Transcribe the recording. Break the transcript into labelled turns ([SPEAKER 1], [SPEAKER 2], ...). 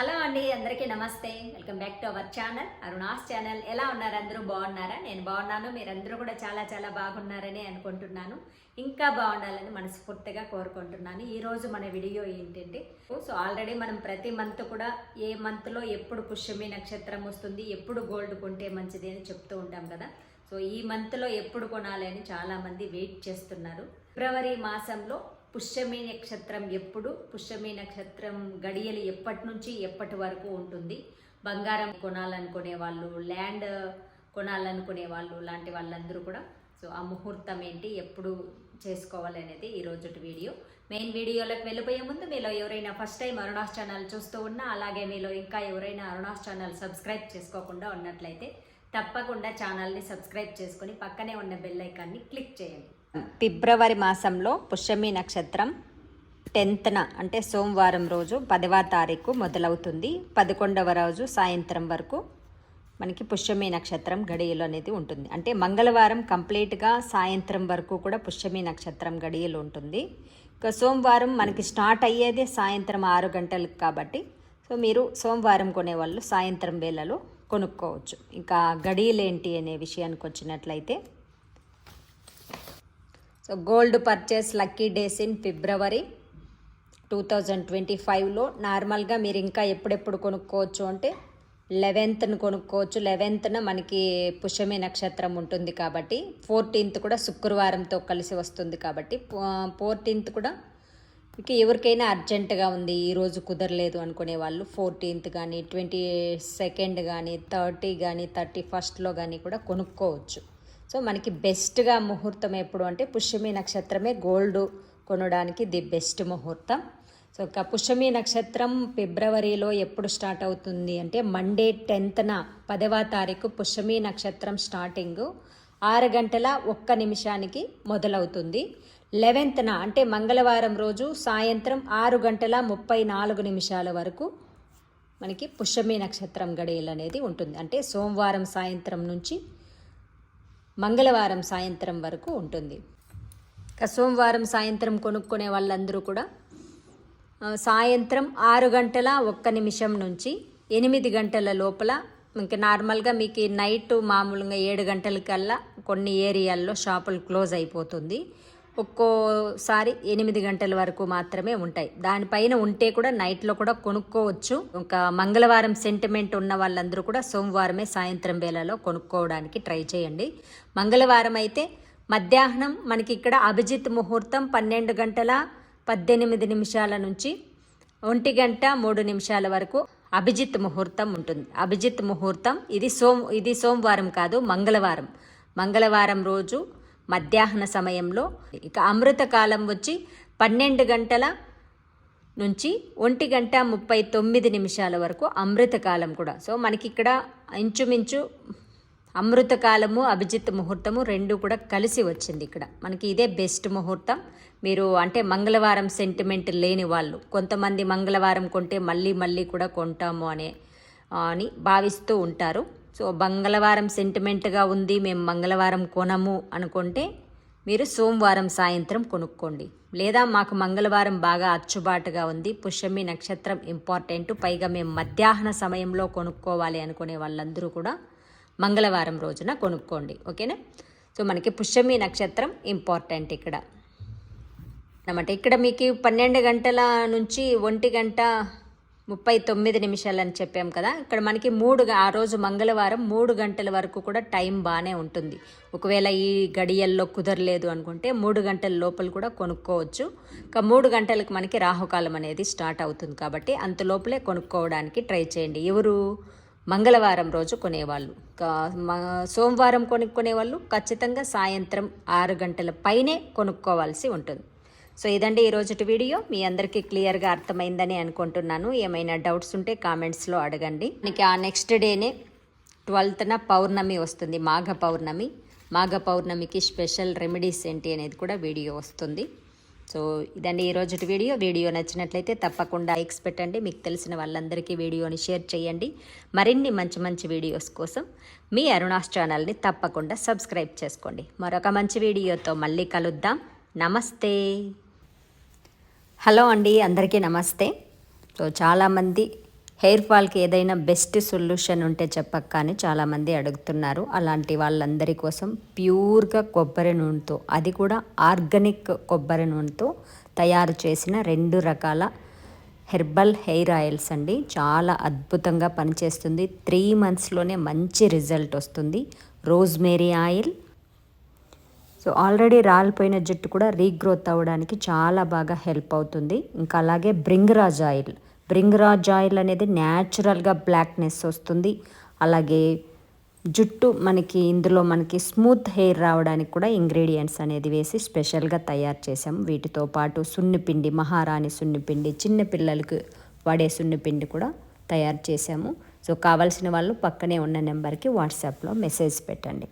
[SPEAKER 1] Hello అండి అందరికీ నమస్తే. Welcome back to our channel. Aruna's channel. ఎలా ఉన్నారు? అందరూ బాగున్నారా? నేను బాగున్నాను. మీరందరూ కూడా చాలా చాలా బాగున్నారని అనుకుంటున్నాను. ఇంకా బాగుండాలని మనస్ఫూర్తిగా కోరుకుంటున్నాను. ఈరోజు మన వీడియో ఏంటంటే సో ఆల్రెడీ మనం ప్రతి మంత్ కూడా ఏ మంత్లో ఎప్పుడు పుష్యమి నక్షత్రం వస్తుంది ఎప్పుడు గోల్డ్ కొంటే మంచిది అని చెప్తూ ఉంటాం కదా. సో ఈ మంత్లో ఎప్పుడు కొనాలి అని చాలామంది వెయిట్ చేస్తున్నారు. ఫిబ్రవరి మాసంలో పుష్యమి నక్షత్రం ఎప్పుడు? పుష్యమి నక్షత్రం గడియలు ఎప్పటి నుంచి ఎప్పటి వరకు ఉంటుంది? బంగారం కొనాలనుకునే వాళ్ళు ల్యాండ్ కొనాలనుకునే వాళ్ళు లాంటి వాళ్ళందరూ కూడా. సో ఆ ముహూర్తం ఏంటి? ఎప్పుడు చేసుకోవాలి అనేది ఈ వీడియో. మెయిన్ వీడియోలోకి వెళ్ళిపోయే ముందు మీలో ఎవరైనా ఫస్ట్ టైం అరుణాస్ ఛానల్ చూస్తూ ఉన్నా అలాగే మీలో ఇంకా ఎవరైనా అరుణాస్ ఛానల్ సబ్స్క్రైబ్ చేసుకోకుండా ఉన్నట్లయితే తప్పకుండా ఛానల్ని సబ్స్క్రైబ్ చేసుకొని పక్కనే ఉన్న బెల్ ఐకాన్ని క్లిక్ చేయండి. ఫిబ్రవరి మాసంలో పుష్యమి నక్షత్రం టెన్త్న అంటే సోమవారం రోజు పదవ తారీఖు మొదలవుతుంది. పదకొండవ రోజు సాయంత్రం వరకు మనకి పుష్యమి నక్షత్రం గడియలు అనేది ఉంటుంది. అంటే మంగళవారం కంప్లీట్గా సాయంత్రం వరకు కూడా పుష్యమి నక్షత్రం గడియలు ఉంటుంది. ఇక సోమవారం మనకి స్టార్ట్ అయ్యేది సాయంత్రం ఆరు గంటలకు కాబట్టి సో మీరు సోమవారం కొనేవాళ్ళు సాయంత్రం వేళలో కొనుక్కోవచ్చు. ఇంకా గడియలు ఏంటి అనే విషయానికి వచ్చినట్లయితే so gold purchase lucky days in February two thousand twenty ఫైవ్లో నార్మల్గా మీరు ఇంకా ఎప్పుడెప్పుడు కొనుక్కోవచ్చు అంటే లెవెన్త్ను కొనుక్కోవచ్చు. లెవెన్త్న మనకి పుష్యమి నక్షత్రం ఉంటుంది కాబట్టి ఫోర్టీన్త్ కూడా శుక్రవారంతో కలిసి వస్తుంది కాబట్టి ఫోర్టీన్త్ కూడా ఇక ఎవరికైనా అర్జెంటుగా ఉంది ఈరోజు కుదరలేదు అనుకునే వాళ్ళు ఫోర్టీన్త్ కానీ ట్వంటీ సెకండ్ కానీ థర్టీ కానీ థర్టీ ఫస్ట్లో కానీ కూడా కొనుక్కోవచ్చు. సో మనకి బెస్ట్గా ముహూర్తం ఎప్పుడు అంటే పుష్యమి నక్షత్రమే గోల్డ్ కొనడానికి ది బెస్ట్ ముహూర్తం. సో ఇక పుష్యమి నక్షత్రం ఫిబ్రవరిలో ఎప్పుడు స్టార్ట్ అవుతుంది అంటే మండే టెన్త్న పదవ తారీఖు పుష్యమి నక్షత్రం స్టార్టింగ్. ఆరు గంటల ఒక్క నిమిషానికి మొదలవుతుంది. లెవెన్త్న అంటే మంగళవారం రోజు సాయంత్రం ఆరు గంటల ముప్పై నాలుగు నిమిషాల వరకు మనకి పుష్యమి నక్షత్రం గడియలు అనేది ఉంటుంది. అంటే సోమవారం సాయంత్రం నుంచి మంగళవారం సాయంత్రం వరకు ఉంటుంది. సోమవారం సాయంత్రం కొనుక్కునే వాళ్ళందరూ కూడా సాయంత్రం ఆరు గంటల ఒక్క నిమిషం నుంచి ఎనిమిది గంటల లోపల ఇంకా నార్మల్గా మీకు నైట్ మామూలుగా ఏడు గంటలకల్లా కొన్ని ఏరియాల్లో షాపులు క్లోజ్ అయిపోతుంది. ఒక్కోసారి ఎనిమిది గంటల వరకు మాత్రమే ఉంటాయి. దానిపైన ఉంటే కూడా నైట్లో కూడా కొనుక్కోవచ్చు. ఇంకా మంగళవారం సెంటిమెంట్ ఉన్న వాళ్ళందరూ కూడా సోమవారమే సాయంత్రం వేళలో కొనుక్కోవడానికి ట్రై చేయండి. మంగళవారం అయితే మధ్యాహ్నం మనకి ఇక్కడ అభిజిత్ ముహూర్తం పన్నెండు గంటల పద్దెనిమిది నిమిషాల నుంచి ఒంటి గంట మూడు నిమిషాల వరకు అభిజిత్ ముహూర్తం ఉంటుంది. అభిజిత్ ముహూర్తం ఇది సోమ్ ఇది సోమవారం కాదు మంగళవారం. మంగళవారం రోజు మధ్యాహ్న సమయంలో. ఇక అమృత కాలం వచ్చి పన్నెండు గంటల నుంచి ఒంటి గంట ముప్పై తొమ్మిది నిమిషాల వరకు అమృతకాలం కూడా. సో మనకి ఇక్కడ ఇంచుమించు అమృతకాలము అభిజిత్ ముహూర్తము రెండు కూడా కలిసి వచ్చింది ఇక్కడ. మనకి ఇదే బెస్ట్ ముహూర్తం. మీరు అంటే మంగళవారం సెంటిమెంట్ లేని వాళ్ళు కొంతమంది మంగళవారం కొంటే మళ్ళీ మళ్ళీ కూడా కొంటాము అనే అని భావిస్తూ ఉంటారు. సో మంగళవారం సెంటిమెంట్గా ఉంది మేము మంగళవారం కొనము అనుకుంటే మీరు సోమవారం సాయంత్రం కొనుక్కోండి. లేదా మాకు మంగళవారం బాగా అచ్చుబాటుగా ఉంది పుష్యమి నక్షత్రం ఇంపార్టెంట్ పైగా మేము మధ్యాహ్న సమయంలో కొనుక్కోవాలి అనుకునే వాళ్ళందరూ కూడా మంగళవారం రోజున కొనుక్కోండి. ఓకేనా? సో మనకి పుష్యమి నక్షత్రం ఇంపార్టెంట్ ఇక్కడ. అన్నమాట ఇక్కడ మీకు పన్నెండు గంటల నుంచి ఒంటి గంట ముప్పై తొమ్మిది నిమిషాలు అని చెప్పాం కదా. ఇక్కడ మనకి మూడు ఆ రోజు మంగళవారం మూడు గంటల వరకు కూడా టైం బాగానే ఉంటుంది. ఒకవేళ ఈ గడియల్లో కుదరలేదు అనుకుంటే మూడు గంటల లోపల కూడా కొనుక్కోవచ్చు. ఇంకా మూడు గంటలకు మనకి రాహుకాలం అనేది స్టార్ట్ అవుతుంది కాబట్టి అంత లోపలే కొనుక్కోవడానికి ట్రై చేయండి. ఎవరు? మంగళవారం రోజు కొనేవాళ్ళు. సోమవారం కొనుక్కునే వాళ్ళు. ఖచ్చితంగా సాయంత్రం ఆరు గంటల పైనే కొనుక్కోవాల్సి ఉంటుంది. సో ఇదండి ఈరోజుటి వీడియో. మీ అందరికీ క్లియర్గా అర్థమైందని అనుకుంటున్నాను. ఏమైనా డౌట్స్ ఉంటే కామెంట్స్లో అడగండి. మనకి ఆ నెక్స్ట్ డేనే ట్వెల్త్న పౌర్ణమి వస్తుంది మాఘ పౌర్ణమి. మాఘ పౌర్ణమికి స్పెషల్ రెమెడీస్ ఏంటి అనేది కూడా వీడియో వస్తుంది. సో ఇదండి ఈరోజుటి వీడియో. వీడియో నచ్చినట్లయితే తప్పకుండా లైక్స్ పెట్టండి. మీకు తెలిసిన వాళ్ళందరికీ వీడియోని షేర్ చేయండి. మరిన్ని మంచి మంచి వీడియోస్ కోసం మీ అరుణాస్ ఛానల్ని తప్పకుండా సబ్స్క్రైబ్ చేసుకోండి. మరొక మంచి వీడియోతో మళ్ళీ కలుద్దాం. నమస్తే. హలో అండి అందరికీ నమస్తే. సో చాలామంది హెయిర్ ఫాల్కి ఏదైనా బెస్ట్ సొల్యూషన్ ఉంటే చెప్పక్క అని చాలామంది అడుగుతున్నారు. అలాంటి వాళ్ళందరి కోసం ప్యూర్గా కొబ్బరి నూనెతో అది కూడా ఆర్గానిక్ కొబ్బరి నూనెతో తయారు చేసిన రెండు రకాల హెర్బల్ హెయిర్ ఆయిల్స్ అండి. చాలా అద్భుతంగా పనిచేస్తుంది. త్రీ మంత్స్లోనే మంచి రిజల్ట్ వస్తుంది. రోజ్మేరీ ఆయిల్ సో ఆల్రెడీ రాలిపోయిన జుట్టు కూడా రీగ్రోత్ అవ్వడానికి చాలా బాగా హెల్ప్ అవుతుంది. ఇంకా అలాగే బ్రింగరాజ్ ఆయిల్ బ్రింగరాజ్ ఆయిల్ అనేది న్యాచురల్గా బ్లాక్నెస్ వస్తుంది. అలాగే జుట్టు మనకి ఇందులో మనకి స్మూత్ హెయిర్ రావడానికి కూడా ఇంగ్రీడియంట్స్ అనేది వేసి స్పెషల్గా తయారు చేసాం వీటితో పాటు సున్నిపిండి మహారాణి సున్నిపిండి చిన్న పిల్లలకు వాడే సున్నిపిండి కూడా తయారు చేసాము సో కావాల్సిన వాళ్ళు పక్కనే ఉన్న నెంబర్కి వాట్సాప్లో మెసేజ్ పెట్టండి.